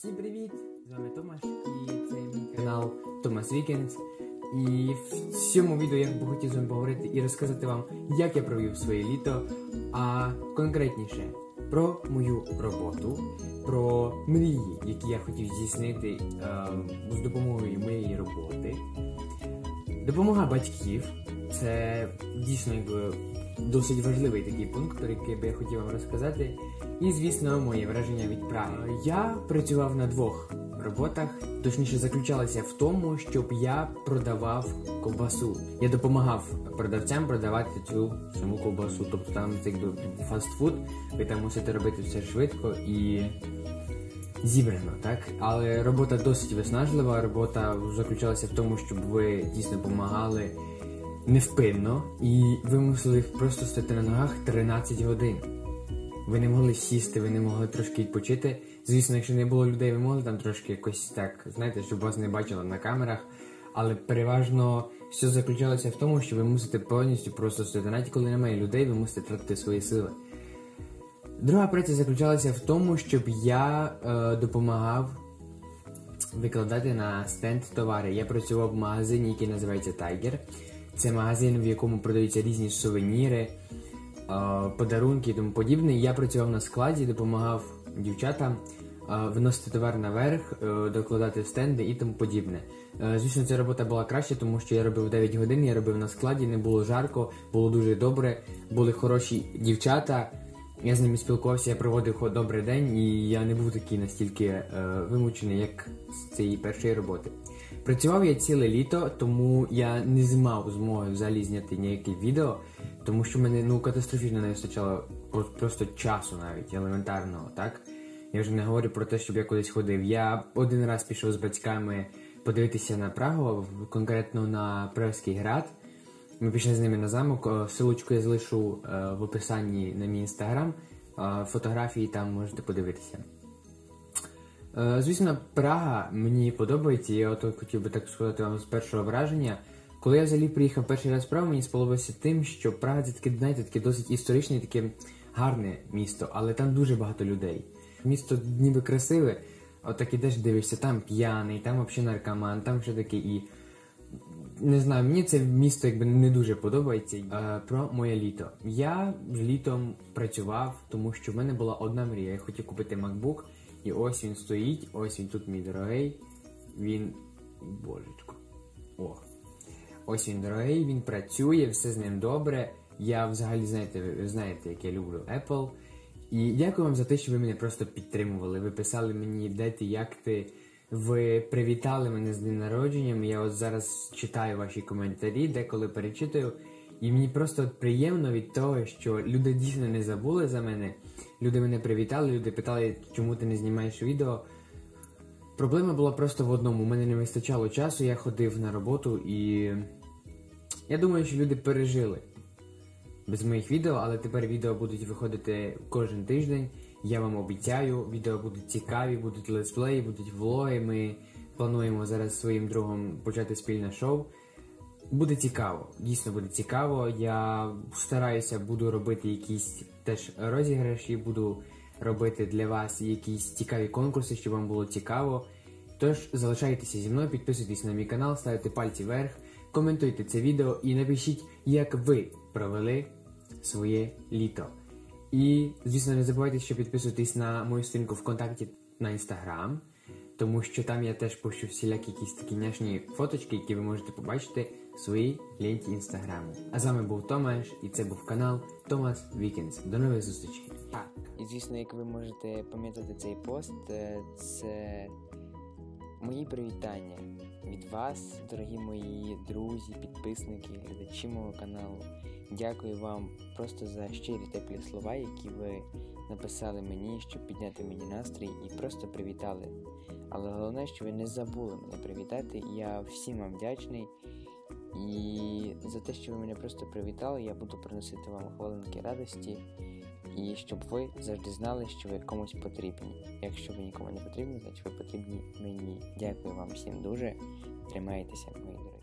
Всім привіт! З вами Томаш і це мій канал Томас Вікенд. І в цьому відео я би хотів з вами поговорити і розказати вам, як я провів своє літо, а конкретніше про мою роботу, про мрії, які я хотів здійснити е, з допомогою моєї роботи. Допомога батьків це дійсно якби досить важливий такий пункт, про який би я хотів вам розказати. І, звісно, моє враження від Праги. Я працював на двох роботах, точніше заключалася в тому, щоб я продавав ковбасу. Я допомагав продавцям продавати цю саму ковбасу. Тобто там це якби фастфуд, ви там мусите робити все швидко і зібрано, так? Але робота досить виснажлива. Робота заключалася в тому, щоб ви дійсно допомагали невпинно, і ви мусили просто стояти на ногах 13 годин. Ви не могли сісти, ви не могли трошки відпочити. Звісно, якщо не було людей, ви могли там трошки якось так, знаєте, щоб вас не бачили на камерах. Але переважно все заключалося в тому, що ви мусите повністю просто стояти. Навіть коли немає людей, ви мусите тратити свої сили. Друга праця заключалася в тому, щоб я е, допомагав викладати на стенд товари. Я працював в магазині, який називається Tiger. Це магазин, в якому продаються різні сувеніри, е, подарунки і тому подібне. Я працював на складі, допомагав дівчатам е, виносити товар наверх, е, докладати стенди і тому подібне. Звісно, ця робота була краще, тому що я робив 9 годин, я робив на складі, не було жарко, було дуже добре, були хороші дівчата. Я з ними спілкувався, я проводив добрий день, і я не був такий настільки е, вимучений, як з цієї першої роботи. Працював я ціле літо, тому я не змав змоги взагалі зняти ніяке відео, тому що мене ну катастрофічно не вистачало просто часу навіть елементарного, так? Я вже не говорю про те, щоб я кудись ходив. Я один раз пішов з батьками подивитися на Прагу, конкретно на Пражський град. Ми пішли з ними на замок. Силочку я залишу е, в описанні на мій інстаграм. Фотографії там можете подивитися. Е, звісно, Прага мені подобається, я от хотів би так сказати вам з першого враження. Коли я взагалі приїхав перший раз в Прагу, мені сподобалося тим, що Прага це таке, знаєте, таке досить історичне, таке гарне місто, але там дуже багато людей. Місто ніби красиве, отак ідеш дивишся, там п'яний, там взагалі наркоман, там все таке і. Не знаю, мені це місто якби не дуже подобається. Е, Про моє літо. Я літом працював, тому що в мене була одна мрія. Я хотів купити MacBook. І ось він стоїть, ось він тут мій дорогий. Він. Божечко. О. Ось він дорогий, він працює, все з ним добре. Я взагалі, знаєте, ви знаєте, як я люблю Apple. І дякую вам за те, що ви мене просто підтримували. Ви писали мені, де ти, як ти. Ви привітали мене з днем народженням. Я от зараз читаю ваші коментарі, деколи перечитую. І мені просто приємно від того, що люди дійсно не забули за мене. Люди мене привітали, люди питали, чому ти не знімаєш відео. Проблема була просто в одному. У мене не вистачало часу, я ходив на роботу і я думаю, що люди пережили без моїх відео, але тепер відео будуть виходити кожен тиждень. Я вам обіцяю, відео будуть цікаві, будуть летсплеї, будуть влоги. Ми плануємо зараз своїм другом почати спільне шоу. Буде цікаво, дійсно буде цікаво. Я стараюся, буду робити якісь теж розіграші, буду робити для вас якісь цікаві конкурси, щоб вам було цікаво. Тож залишайтеся зі мною, підписуйтесь на мій канал, ставте пальці вверх, коментуйте це відео і напишіть, як ви провели своє літо. І, звісно, не забувайте, що підписуйтесь на мою сторінку ВКонтакті на інстаграм, тому що там я теж пущу всілякі якісь такі няшні фоточки, які ви можете побачити в своїй ленті інстаграму. А з вами був Томаш, і це був канал Томас Вікенс. До нових зустрічей. Так, і звісно, як ви можете пам'ятати цей пост, е, це мої привітання від вас, дорогі мої друзі, підписники, глядачі мого каналу. Дякую вам просто за щирі теплі слова, які ви написали мені, щоб підняти мені настрій і просто привітали. Але головне, що ви не забули мене привітати. Я всім вам вдячний. І за те, що ви мене просто привітали, я буду приносити вам хвилинки радості. І щоб ви завжди знали, що ви комусь потрібні. Якщо ви нікому не потрібні, значить ви потрібні мені. Дякую вам всім дуже. Тримайтеся, мої дорогі.